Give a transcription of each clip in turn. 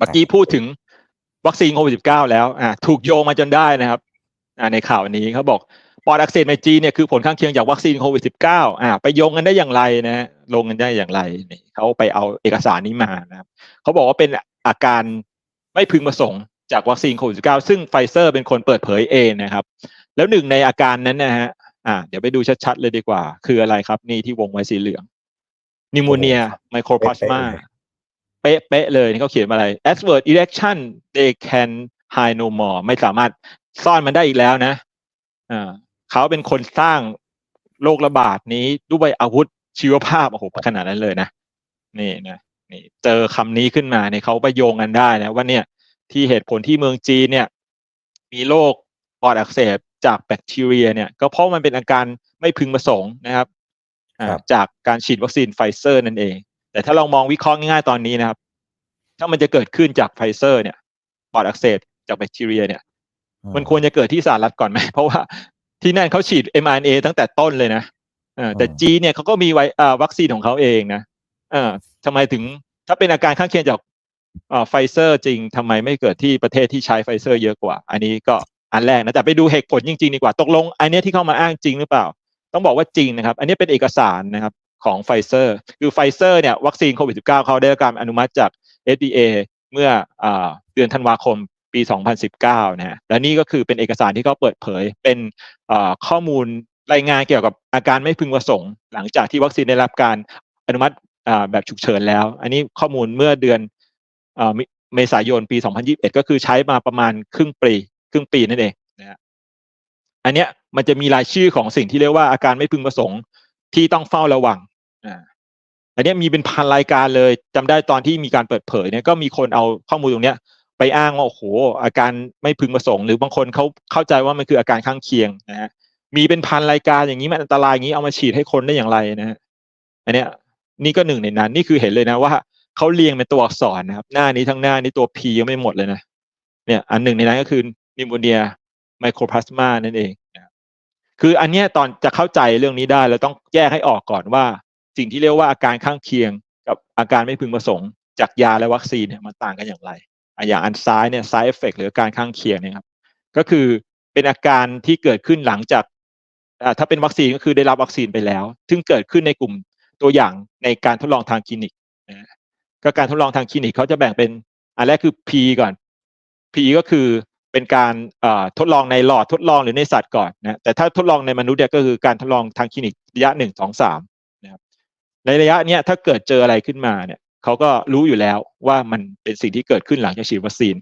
เมื่อกี้พูดถึงวัคซีนโควิด -19 แล้วอ่าถูกโยงมาจนได้นะครับอ่าในข่าวนี้เขาบอกปอดอักเสบในจีนเนี่ยคือผลข้างเคียงจากวัคซีนโควิด -19 อ่าไปโยงกันได้อย่างไรนะฮะลงกันได้อย่างไรนี่เขาไปเอาเอกสารนี้มานะครับเขาบอกว่าเป็นอาการไม่พึงประสงค์จากวัคซีนโควิด -19 ซึ่งไฟเซอร์เป็นคนเปิดเผยเองนะครับ แล้วหนึ่งในอาการนั้นนะฮะอ่าเดี๋ยวไปดูชัดๆเลยดีกว่า คืออะไรครับ นี่ที่วงไว้สีเหลืองนิโมเนียไมโครพลาสมา เป๊ะเป๊ะเลยนี่เขาเขียนมาอะไร adverse election they can hide no more ไม่สามารถซ่อนมันได้อีกแล้วนะอ่าเขาเป็นคนสร้างโรคระบาดนี้ด้วยอาวุธชีวภาพโอ้โหขนาดนั้นเลยนะนี่นะนี่เจอคำนี้ขึ้นมาเนี่ยเขาไปโยงกันได้นะว่าเนี่ยที่เหตุผลที่เมืองจีนเนี่ย มีโรคปอดอักเสบจากแบคทีเรีย เนี่ย ก็เพราะมันเป็นอาการไม่พึงประสงค์นะครับอ่าครับจากการฉีดวัคซีนไฟเซอร์นั่นเอง แต่ถ้าลองมองวิเคราะห์ง่ายๆตอนนี้นะครับ ถ้ามันจะเกิดขึ้นจากไฟเซอร์เนี่ยปอดอักเสบจากแบคทีเรียเนี่ย มันควรจะเกิดที่สหรัฐก่อนไหม เพราะว่าที่นั่นเขาฉีด mRNA ตั้งแต่ต้นเลยนะเออแต่อืมจีนเนี่ยเขาก็มีไว้อ่าวัคซีนของเขาเองนะเออทำไมถึงถ้าเป็นอาการข้างเคียงจากอ่าไฟเซอร์จริงทำไมไม่เกิดที่ประเทศที่ใช้ไฟเซอร์เยอะกว่า อันนี้ก็อันแรกนะ แต่ไปดูเหตุผลจริงๆดีกว่า ตกลง อันเนี้ยที่เข้ามาอ้างจริงหรือเปล่า ต้องบอกว่าจริงนะครับ อันนี้เป็นเอกสารนะครับ ของไฟเซอร์คือไฟเซอร์เนี่ยวัคซีนโควิด -19 เขาได้รับการอนุมัติจาก FDA เมื่ออเดือนธันวาคมปี 2019 นะฮะและนี่ก็คือเป็นเอกสารที่เขาเปิดเผย เป็นข้อมูลรายงานเกี่ยวกับอาการไม่พึงประสงค์ หลังจากที่วัคซีนได้รับการอนุมัติแบบฉุกเฉินแล้ว อันนี้ข้อมูลเมื่อเดือนเมษายนปี 2021 ก็คือใช้มาประมาณครึ่งปี ครึ่งปีนั่นเองนะฮะอันเนี้ยมันจะมีรายชื่อของสิ่งที่เรียกว่าอาการไม่พึงประสงค์ที่ต้องเฝ้าระวัง อันนี้มีเป็นพันรายการเลยจำได้ตอนที่มีการเปิดเผยเนี่ยก็มีคนเอาข้อมูลตรงเนี้ย ไปอ้างว่าโอ้โหอาการไม่พึงประสงค์ หรือบางคนเขาเข้าใจว่ามันคืออาการข้างเคียงนะฮะมีเป็นพันรายการอย่างนี้มันอันตรายอย่างนี้เอามาฉีดให้คนได้อย่างไรนะฮะอันเนี้ยนี่ก็หนึ่งในนั้น นี่คือเห็นเลยนะว่าเขาเรียงเป็นตัวอักษรนะครับ หน้านี้ทั้งหน้านี้ตัว P ยังไม่หมดเลยนะเนี่ยอันหนึ่งในนั้นก็คือนิโมเนียไมโครพลาสมานั่นเองนะคืออันเนี้ยตอนจะเข้าใจเรื่องนี้ได้เราต้องแยกให้ออกก่อนว่า สิ่งที่เรียกว่าอาการข้างเคียงกับอาการไม่พึงประสงค์ จากยาและวัคซีนเนี่ยมันต่างกันอย่างไรอย่างอันซ้ายเนี่ย side effect หรืออาการข้างเคียงเนี่ยครับก็คือเป็นอาการที่เกิดขึ้นหลังจากถ้าเป็นวัคซีนก็คือได้รับวัคซีนไปแล้ว ซึ่งเกิดขึ้นในกลุ่มตัวอย่างในการทดลองทางคลินิกนะก็การทดลองทางคลินิกเขาจะแบ่งเป็นอันแรกคือ P ก่อน P ก็คือเป็นการทดลองในหลอดทดลองหรือในสัตว์ก่อนนะแต่ถ้าทดลองในมนุษย์เนี่ยก็คือการทดลองทางคลินิกระยะหนึ่งสองสาม ในระยะเนี้ยถ้าเกิดเจออะไรขึ้นมาเนี่ยเขาก็รู้อยู่แล้วว่ามันเป็นสิ่งที่เกิดขึ้นหลังจากฉีดวัคซีน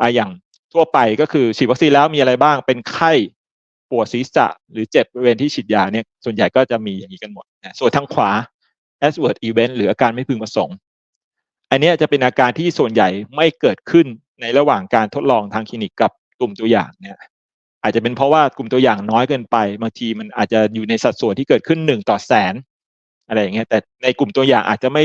อ่าอย่างทั่วไปก็คือฉีดวัคซีนแล้วมีอะไรบ้างเป็นไข้ปวดศีรษะหรือเจ็บบริเวณที่ฉีดยาเนี่ยส่วนใหญ่ก็จะมีอย่างนี้กันหมดนะส่วนทางขวา adverse event หรืออาการไม่พึงประสงค์ อันนี้จะเป็นอาการที่ส่วนใหญ่ไม่เกิดขึ้นในระหว่างการทดลองทางคลินิกกับกลุ่มตัวอย่างเนี่ยอาจจะเป็นเพราะว่ากลุ่มตัวอย่างน้อยเกินไป บางทีมันอาจจะอยู่ในสัดส่วนที่เกิดขึ้นหนึ่งต่อแสน อะไรอย่างเงี้ยแต่ในกลุ่มตัวอย่างอาจจะไม่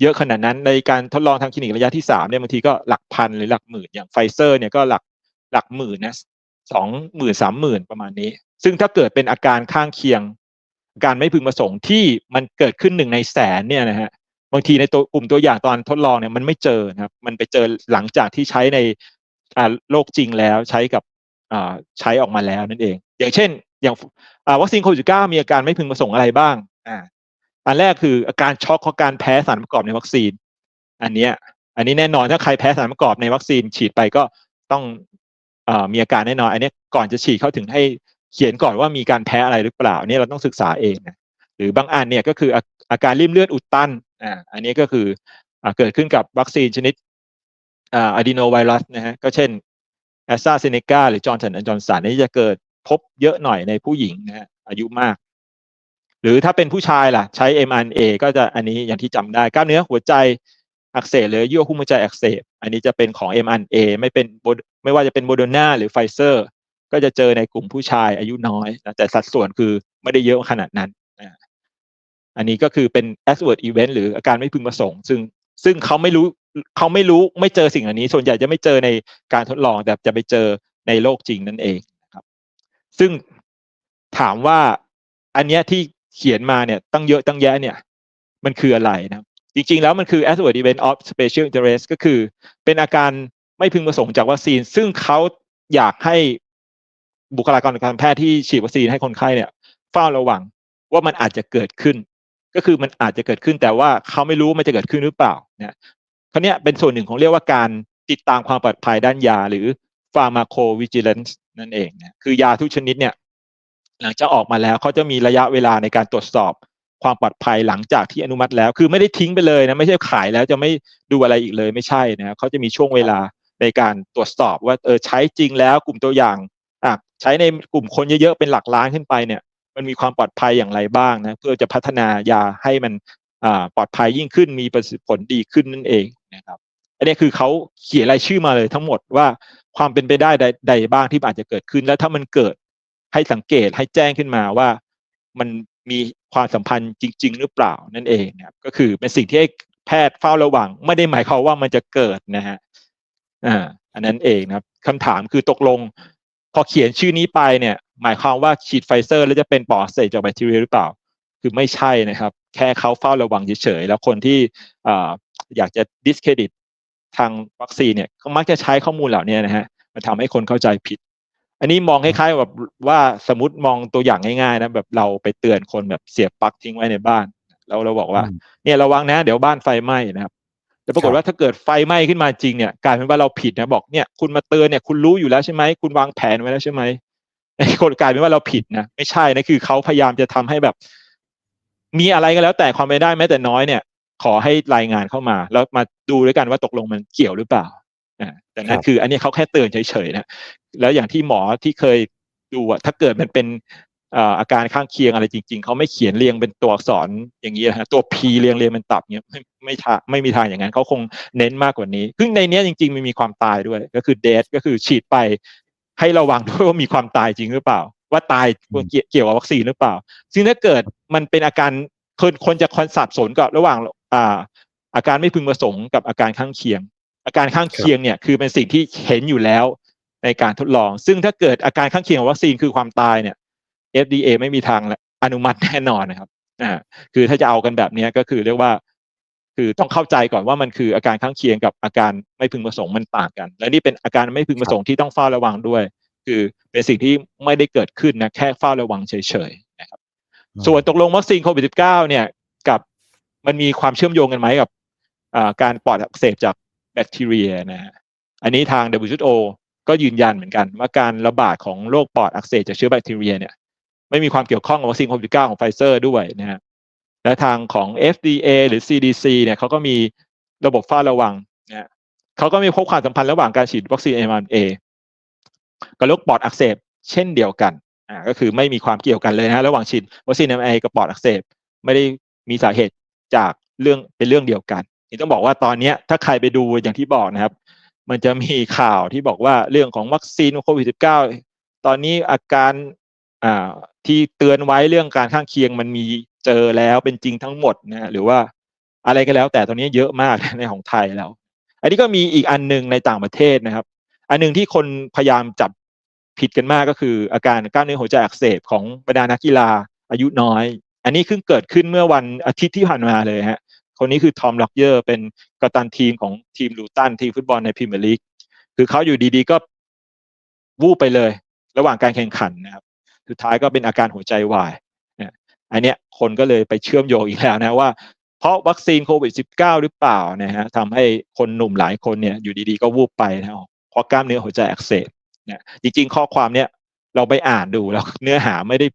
เยอะขนาดนั้นในการทดลองทางคลินิกระยะที่สามเนี่ยบางทีก็หลักพันหรือหลักหมื่นอย่างไฟเซอร์เนี่ยก็หลักหลักหมื่นนะสองหมื่นสามหมื่นประมาณนี้ ซึ่งถ้าเกิดเป็นอาการข้างเคียง การไม่พึงประสงค์ที่มันเกิดขึ้นหนึ่งในแสนเนี่ยนะฮะบางทีในตัวกลุ่มตัวอย่างตอนทดลองเนี่ยมันไม่เจอนะครับ มันไปเจอหลังจากที่ใช้ในโลกจริงแล้วใช้กับใช้ออกมาแล้วนั่นเอง อย่างเช่น อย่างวัคซีนโควิด 19 มีอาการไม่พึงประสงค์อะไรบ้าง อันแรกคืออาการช็อกของการแพ้สารประกอบในวัคซีน อันเนี้ยอันนี้แน่นอนถ้าใครแพ้สารประกอบในวัคซีนฉีดไปก็ต้องอมีอาการแน่นอน อันนี้ก่อนจะฉีดเขาถึงให้เขียนก่อนว่ามีการแพ้อะไรหรือเปล่าอันนี้เราต้องศึกษาเองนะหรือบางอันเนี่ยก็คืออาการริ่มเลือดอุดตันอ่าอันนี้ก็คืออเกิดขึ้นกับวัคซีนชนิดออะดีโนไวรัสนะฮะก็เช่นแอสตราเซเนกาหรือจอร์นสันจอร์นสันนี่จะเกิดพบเยอะหน่อยในผู้หญิงนะฮะอายุมาก หรือถ้าเป็นผู้ชายล่ะ ใช้ mRNA ก็จะอันนี้อย่างที่จำได้กล้ามเนื้อหัวใจอักเสบหรือเยื่อหุ้มหัวใจอักเสบอันนี้จะเป็นของ mRNA ไม่เป็นโมไม่ว่าจะเป็นโมเดอร์นาหรือไฟเซอร์ ก็จะเจอในกลุ่มผู้ชายอายุน้อยนะแต่สัดส่วนคือไม่ได้เยอะขนาดนั้น อันนี้ก็คือเป็น adverse event หรืออาการไม่พึงประสงค์ ซึ่งซึ่งเขาไม่รู้เขาไม่รู้ไม่เจอสิ่งเหล่านี้ ส่วนใหญ่จะไม่เจอในการทดลอง แต่จะไปเจอในโลกจริงนั่นเองครับ ซึ่งถามว่าอันเนี้ยที่ เขียนมาเนี่ยตั้งเยอะตั้งแยะเนี่ย มันคืออะไรนะจริงๆ แล้วมันคือ adverse event of special interest ก็คือ เป็นอาการไม่พึงประสงค์จากวัคซีน ซึ่งเขาอยากให้บุคลากรทางการแพทย์ที่ฉีดวัคซีนให้คนไข้เนี่ยเฝ้าระวังว่ามันอาจจะเกิดขึ้น ก็คือมันอาจจะเกิดขึ้นแต่ว่าเขาไม่รู้มันจะเกิดขึ้นหรือเปล่าเนี่ยคราวนี้เป็นส่วนหนึ่งของเรียกว่าการติดตามความปลอดภัยด้านยาหรือ pharmacovigilance นั่นเองเนี่ยคือยาทุกชนิดเนี่ย หลังจากออกมาแล้วเขาจะมีระยะเวลาในการตรวจสอบความปลอดภัยหลังจากที่อนุมัติแล้ว คือไม่ได้ทิ้งไปเลยนะไม่ใช่ขายแล้วจะไม่ดูอะไรอีกเลยไม่ใช่นะเขาจะมีช่วงเวลาในการตรวจสอบว่าเออใช้จริงแล้วกลุ่มตัวอย่างอะใช้ในกลุ่มคนเยอะๆเป็นหลักล้านขึ้นไปเนี่ย มันมีความปลอดภัยอย่างไรบ้างนะเพื่อจะพัฒนายาให้มันอ่าปลอดภัยยิ่งขึ้นมีประสิทธิผลดีขึ้นนั่นเองนะครับอันนี้คือเขาเขียนรายชื่อมาเลยทั้งหมดว่าความเป็นไปได้ใดใดบ้างที่อาจจะเกิดขึ้น แล้วถ้ามันเกิด ให้สังเกตให้แจ้งขึ้นมาว่ามันมีความสัมพันธ์จริง ๆ หรือเปล่านั่นเองนะครับก็คือเป็นสิ่งที่ให้แพทย์เฝ้าระวัง ไม่ได้หมายความว่ามันจะเกิดนะฮะอ่าอันนั้นเองนะครับคำถามคือตกลง พอเขียนชื่อนี้ไปเนี่ย หมายความว่าฉีดไฟเซอร์ แล้วจะเป็นปอดเสบจากแบคทีเรียหรือเปล่า คือไม่ใช่นะครับ แค่เขาเฝ้าระวังเฉยๆแล้วคนที่ออยากจะ discredit ทางวัคซีนเนี่ยก็มักจะใช้ข้อมูลเหล่านี้นะฮะมันทำให้คนเข้าใจผิด อันนี้มองคล้ายๆแบบว่าสมมติมองตัวอย่างง่ายๆนะแบบเราไปเตือนคนแบบเสียบปลั๊กทิ้งไว้ในบ้านแล้วเราบอกว่าอืมเนี่ยระวังนะ เดี๋ยวบ้านไฟไหม้นะครับแต่ปรากฏว่าถ้าเกิดไฟไหม้ขึ้นมาจริงเนี่ยกลายเป็นว่าเราผิดนะบอกเนี่ยคุณมาเตือนเนี่ยคุณรู้อยู่แล้วใช่ไหมคุณวางแผนไว้แล้วใช่ไหมไอ้คนกลายเป็นว่าเราผิดนะไม่ใช่นะคือเขาพยายามจะทำให้แบบ มีอะไรก็แล้วแต่ความเป็นไปได้แม้แต่น้อยเนี่ย ขอให้รายงานเข้ามา แล้วมาดูด้วยกันว่าตกลงมันเกี่ยวหรือเปล่า อ่าแต่นั่นครับคืออันนี้เขาแค่เตือนเฉยๆนะแล้วอย่างที่หมอที่เคยดูอะถ้าเกิดมันเป็นเอ่ออาการข้างเคียงอะไรจริง ๆเขาไม่เขียนเรียงเป็นตัวอักษรอย่างนี้นะฮะตัว P เรียงเรียงเป็นตับเนี้ยไม่ไม่ทาไม่มีทางอย่างนั้นเขาคงเน้นมากกว่านี้ซึ่งในเนี้ยจริงๆมันมีความตายด้วย ก็คือเดทก็คือฉีดไป ให้ระวังด้วยว่ามีความตายจริงหรือเปล่า ว่าตายเกี่ยวเกี่ยวกับวัคซีนหรือเปล่า ซึ่งถ้าเกิดมันเป็นอาการคนคนจะคอนสับสนกับระหว่างอ่าอาการไม่พึงประสงค์กับอาการข้างเคียง อาการข้างเคียงเนี่ยคือเป็นสิ่งที่เห็นอยู่แล้วในการทดลอง ซึ่งถ้าเกิดอาการข้างเคียงของวัคซีนคือความตายเนี่ย FDA ไม่มีทางอนุมัติแน่นอนนะครับอ่าคือถ้าจะเอากันแบบเนี้ยก็คือเรียกว่า คือต้องเข้าใจก่อนว่ามันคืออาการข้างเคียงกับอาการไม่พึงประสงค์มันต่างกัน และนี่เป็นอาการไม่พึงประสงค์ที่ต้องเฝ้าระวังด้วย คือเป็นสิ่งที่ไม่ได้เกิดขึ้นนะแค่เฝ้าระวังเฉยๆนะครับ ส่วนตกลงวัคซีนโควิด -19 เนี่ย กับมันมีความเชื่อมโยงกันไหมกับอ่าการปอดอักเสบจากแบคทีเรียนะฮะอันนี้ทาง WHO ก็ยืนยันเหมือนกัน ว่าการระบาดของโรคปอดอักเสบจากเชื้อแบคทีเรียเนี่ยไม่มีความเกี่ยวข้องกับวัคซีนโควิด -19 ของไฟเซอร์ด้วยนะฮะและทางของ FDA หรือ CDC เนี่ยเขาก็มีระบบเฝ้าระวังนะฮะเขาก็มีพบความสัมพันธ์ระหว่างการฉีดวัคซีน mRNA กับโรคปอดอักเสบเช่นเดียวกันอ่าก็คือไม่มีความเกี่ยวกันเลยนะฮะระหว่างฉีดวัคซีน mRNA กับปอดอักเสบไม่ได้มีสาเหตุจากเรื่องเป็นเรื่องเดียวกัน นี่ต้องบอกว่าตอนนี้ถ้าใครไปดูอย่างที่บอกนะครับ มันจะมีข่าวที่บอกว่าเรื่องของวัคซีนโควิด -19 ตอนนี้อาการอ่าที่เตือนไว้เรื่องการข้างเคียงมันมีเจอแล้วเป็นจริงทั้งหมดนะฮะหรือว่าอะไรก็แล้ว แต่ตอนนี้เยอะมากในของไทยแล้ว อันนี้ก็มีอีกอันหนึ่งในต่างประเทศนะครับ อันหนึ่งที่คนพยายามจับผิดกันมากก็คือ อาการกล้ามเนื้อหัวใจอักเสบของบรรดานักกีฬาอายุน้อย อันนี้เพิ่งเกิดขึ้นเมื่อวันอาทิตย์ที่ผ่านมาเลยฮะ คนนี้คือทอมล็อกเยอร์เป็นกัปตันทีมของทีมลูตันทีมฟุตบอลในพรีเมียร์ลีกคือเขาอยู่ดีๆก็วูบไปเลย ระหว่างการแข่งขันนะครับสุดท้ายก็เป็นอาการหัวใจวายเนี่ยอันเนี้ยคนก็เลยไปเชื่อมโยงอีกแล้วนะว่า เพราะวัคซีนโควิด -19 หรือเปล่านะฮะทำให้คนหนุ่มหลายคนเนี่ยอยู่ดีๆก็วูบไปนะเพราะกล้ามเนื้อหัวใจอักเสบเนี่ยจริงๆ ข้อความเนี่ยเราไปอ่านดูแล้วเนื้อหาไม่ได้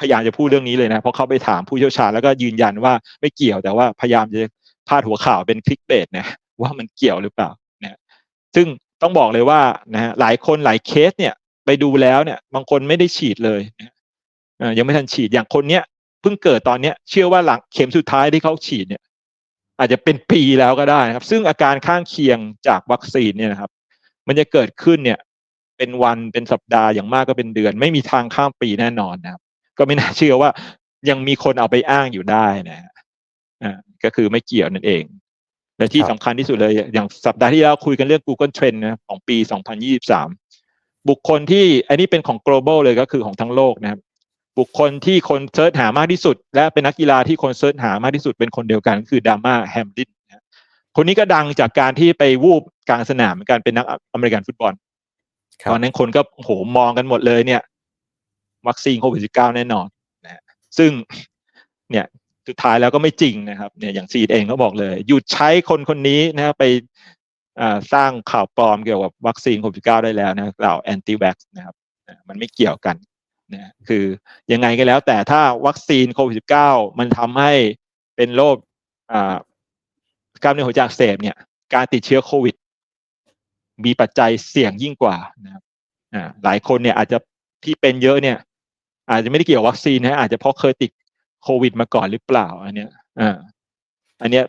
พยายามจะพูดเรื่องนี้เลยนะ เพราะเขาไปถามผู้เชี่ยวชาญแล้วก็ยืนยันว่าไม่เกี่ยวแต่ว่าพยายามจะพาดหัวข่าวเป็นคลิกเบสนะว่ามันเกี่ยวหรือเปล่านะซึ่งต้องบอกเลยว่านะฮะหลายคนหลายเคสเนี่ยไปดูแล้วเนี่ย บางคนไม่ได้ฉีดเลยนะยังไม่ทันฉีดอย่างคนเนี้ยเพิ่งเกิดตอนเนี้ย เชื่อว่าหลังเข็มสุดท้ายที่เขาฉีดเนี่ย อาจจะเป็นปีแล้วก็ได้นะครับ ซึ่งอาการข้างเคียงจากวัคซีนเนี่ยนะครับ มันจะเกิดขึ้นเนี่ย เป็นวันเป็นสัปดาห์อย่างมากก็เป็นเดือน ไม่มีทางข้ามปีแน่นอนนะครับ ก็ไม่น่าเชื่อว่ายังมีคนเอาไปอ้างอยู่ได้นะฮะอ่าก็คือไม่เกี่ยวนั่นเอง และที่ครับสำคัญที่สุดเลย อย่างสัปดาห์ที่แล้วคุยกันเรื่อง Google Trend นะของปี 2023 บุคคลที่อันนี้เป็นของ global เลยก็คือของทั้งโลกนะครับบุคคลที่คนเซิร์ชหามากที่สุด และเป็นนักกีฬาที่คนเซิร์ชหามากที่สุดเป็นคนเดียวกันคือดาม่าแฮมลินนะคนนี้ก็ดังจากการที่ไปวูบกลางสนามเหมือนกันเป็นนักอเมริกันฟุตบอลครับตอนนั้นคนก็โอ้โหมองกันหมดเลยเนี่ย วัคซีนโควิด -19 แน่นอนนะฮะซึ่งเนี่ยสุดท้ายแล้วก็ไม่จริงนะครับเนี่ยอย่างซีดเองก็บอกเลย หยุดใช้คนคนนี้นะครับไปสร้างข่าวปลอมเกี่ยวกับวัคซีนโควิด -19 ได้แล้วนะกล่าวแอนตี้แว็กซ์นะครับมันไม่เกี่ยวกันนะคือยังไงก็แล้ว แต่ถ้าวัคซีนโควิด -19 มันทำให้เป็นโรคอ่ากล้ามเนื้อหัวใจอักเสบเนี่ย การติดเชื้อโควิด มีปัจจัยเสี่ยงยิ่งกว่านะครับอ่าหลายคนเนี่ยอาจจะ ที่เป็นเยอะเนี่ย อาจจะไม่ได้เกี่ยวกับวัคซีนนะอาจจะเพราะเคยติดโควิดมาก่อนหรือเปล่า อันเนี้ยอ่าอันเนี้ย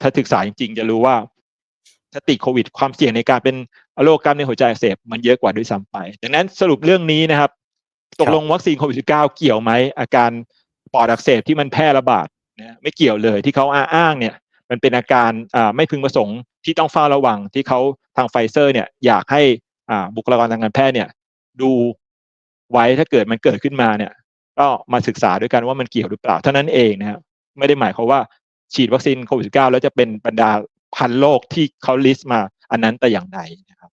ถ้าศึกษาจริงๆ จะรู้ว่าถ้าติดโควิด ความเสี่ยงในการเป็นโรคกล้ามเนื้อหัวใจอักเสบมันเยอะกว่าด้วยซ้ำไป ดังนั้นสรุปเรื่องนี้นะครับ ตกลงวัคซีนโควิด -19 เกี่ยวไหมอาการปอดอักเสบที่มันแพร่ระบาดนะไม่เกี่ยวเลยที่เขาอ้างเนี่ย มันเป็นอาการอ่าไม่พึงประสงค์ที่ต้องเฝ้าระวังที่เขาทางไฟเซอร์เนี่ยอยากให้อ่าบุคลากรทางการแพทย์เนี่ย ดู ไว้ถ้าเกิดมันเกิดขึ้นมาเนี่ย ก็มาศึกษาด้วยกันว่ามันเกี่ยวหรือเปล่าเท่านั้นเองนะครับไม่ได้หมายความว่าฉีดวัคซีนโควิด -19 แล้วจะเป็นบรรดาพันโรคที่เขาลิสต์มาอันนั้นแต่อย่างใดนะครับ